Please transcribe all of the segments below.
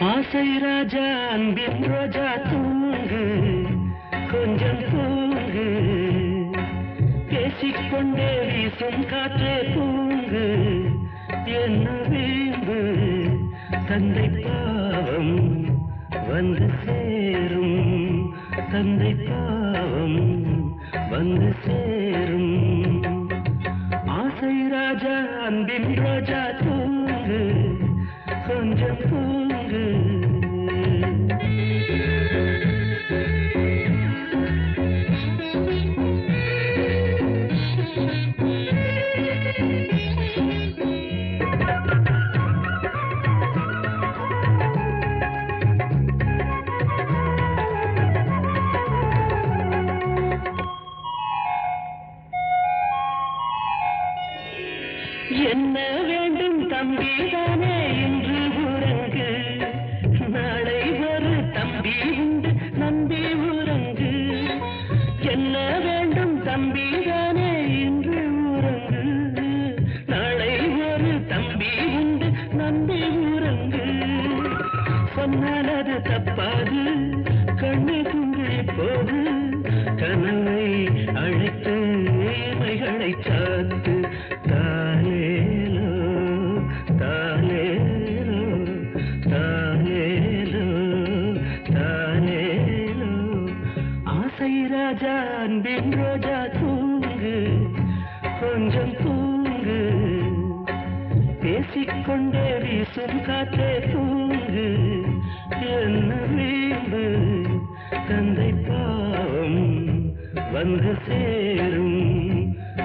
ஆசை ராஜா அன்பின் ரோஜா தூங்கு கொஞ்சம் தூங்கு. பேசிக்கொண்டே வீசும் காற்றே தூங்கு. என்ன வீம்பு தந்தை பாவம் வந்து சேரும். தந்தை பாவம் வந்து சேரும். ஆசை ராஜா அன்பின் கொஞ்சம் என்ன வேண்டும் தம்பிதானே இன்று சாத்து தானேலோ தானேலோ தானேலோ தானேலோ ஆசை ராஜா அன்பின் ரோஜா தூங்கு கொஞ்சம் தூங்கு. பேசிக்கொண்டே வீசும் காற்றே தூங்கு. என்ன வீம்பு தந்தை பாவம் வந்து சேரும்.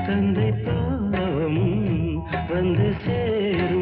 தந்தை பாவம் வந்து சேரும்.